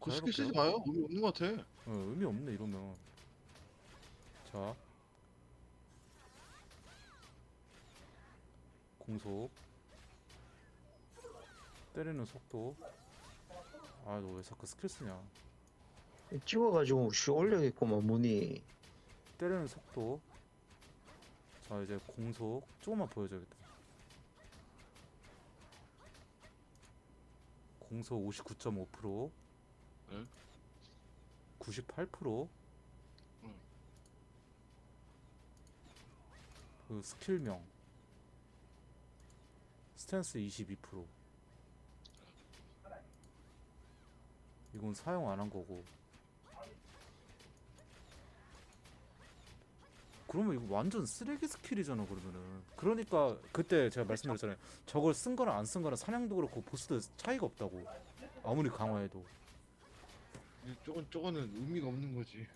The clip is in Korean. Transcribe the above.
그 자, 스킬 쓰지 해볼게요. 마요. 의미 없는 것 같아. 어, 의미 없네 이러면. 자. 공속. 때리는 속도. 아 너 왜 자꾸 스킬 쓰냐? 찍어가지고 씨 올려야겠구만 문이. 때리는 속도. 자 이제 공속. 조금만 보여줘야겠다. 공속 59.5% 응? 98% 응. 그 스킬명. 스탠스 22% 이건 사용 안 한 거고. 그러면 이거 완전 쓰레기 스킬이잖아 그러면은. 그러니까 그때 제가 말씀드렸잖아요. 저걸 쓴 거랑 안 쓴 거랑 사냥도 그렇고 보스도 차이가 없다고. 아무리 강화해도 저건 저거는 의미가 없는 거지.